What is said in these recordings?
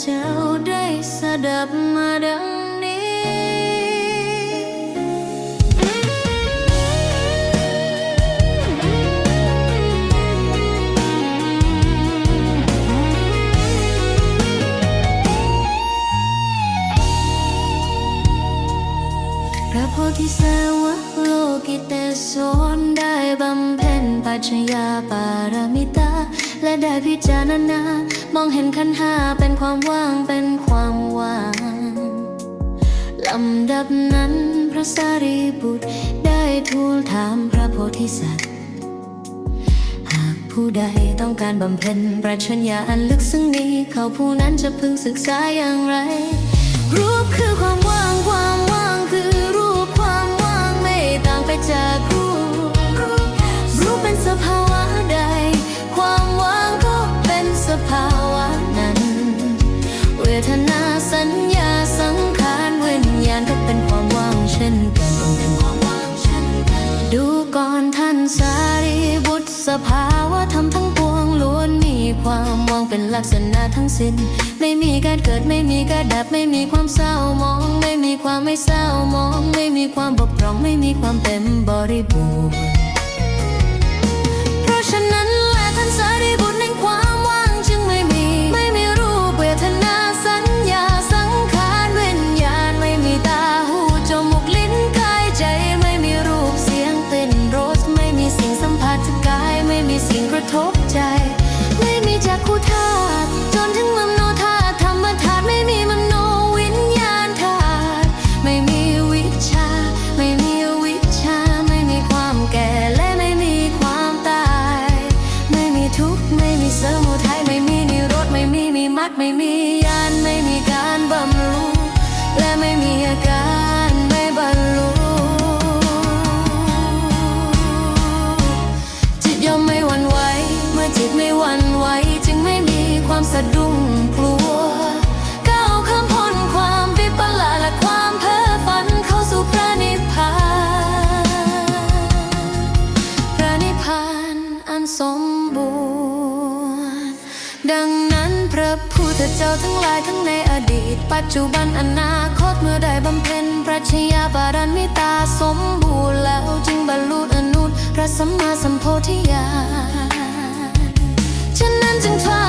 เจ้าได้สดับมาดังนี้พระโพธิสาวกโลกิเตศนได้บำเพ็ญปัจจยาปารมิตา และได้พิจารณา มองเห็นขันห้าเป็นความว่างเป็นความว่างลำดับนั้นพระสารีบุตรได้ทูลถามพระโพธิสัตว์ หากผู้ใดต้องการบำเพ็ญปรัชญาอันลึกซึ้งนี้ เขาผู้นั้นจะพึงศึกษาอย่างไร รูปคือความว่างความว่างคือรูปความว่างไม่ต่างไปจากรูปรูปเป็นสภาวะ ภาวะธรรมทั้งปวงล้วนมีความมองเป็นลักษณะทั้งสิ้น ไม่มีการเกิดไม่มีการดับไม่มีความเศร้ามอง ไม่มีความไม่เศร้ามอง ไม่มีความบกพร่องไม่มีความเต็มบริบูรณ์ ระพุทธเจ้าทั้งหลายทั้งในอดีต ปัจจุบันอนาคตเมื่อได้บำเพ็ญปรัชญาบารันมิตาสมบูรณ์แล้วจึงบรรลุอนุตพระสัมมาสัมโพธิญาณฉะนั้นจึงท้า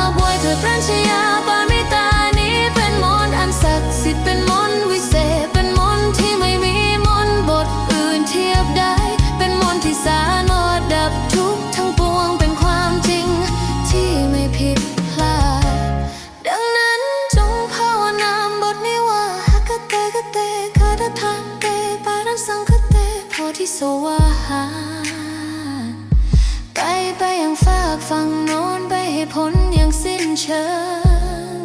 เชิง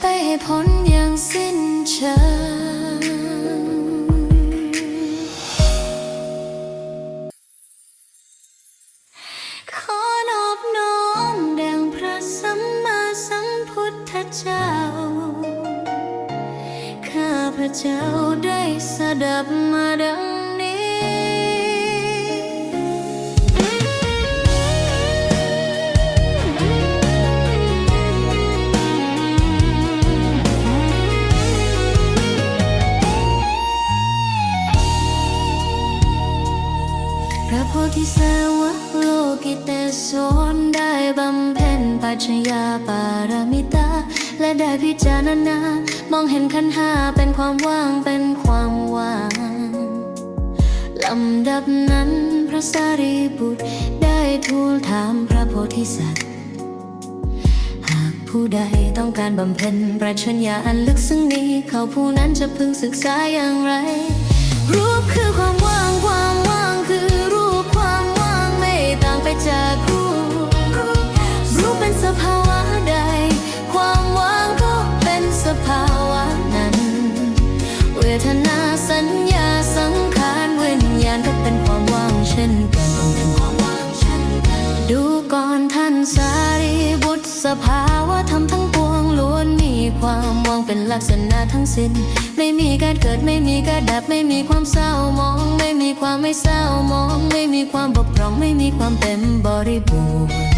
ไปให้พ้นอย่างสิ้นเชิงขอนอบน้อมแด่งพระสัมมาสัมพุทธเจ้า ข้าพระเจ้าได้สดับมาดัง โพธิสาวกโลกิเตศนได้บำเพ็ญปัจจยาปารมิตา และได้พิจารณามองเห็นขันห้าเป็นความว่างเป็นความว่างลำดับนั้นพระสารีบุตรได้ทูลถามพระโพธิสัตว์ หากผู้ใดต้องการบำเพ็ญปรัชญาอันลึกซึ้งนี้ เขาผู้นั้นจะพึงศึกษาอย่างไร รูปคือความว่าง ภาวะนั้น เวทนาสัญญาสังขารวิญญาณก็เป็นความว่างเช่นกันเป็นความว่างเช่นกันดูก่อนท่านสารีบุตรสภาวะธรรมทั้งปวงล้วนมีความว่างเป็นลักษณะทั้งสิ้น ไม่มีการเกิดไม่มีการดับไม่มีความเศร้ามอง ไม่มีความไม่เศร้ามอง ไม่มีความบกพร่องไม่มีความเต็มบริบูรณ์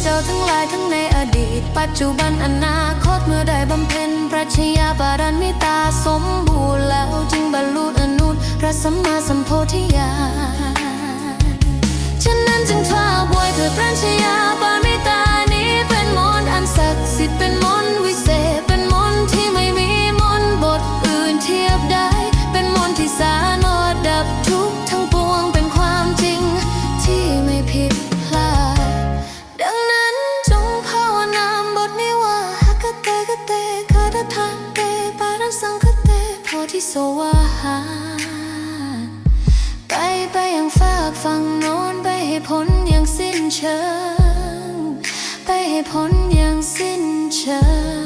เจ้าทั้งหลายทั้งในอดีต ปัจจุบันอนาคตเมื่อได้บำเพ็ญพระชยาบารมีตาสมบูรณ์แล้วจึงบรรลุอนุตพระสัมมาสัมโพธิญาณฉะนั้นจึงท้าบวยเธอ เชิง ไปให้พ้นอย่างสิ้นเชิง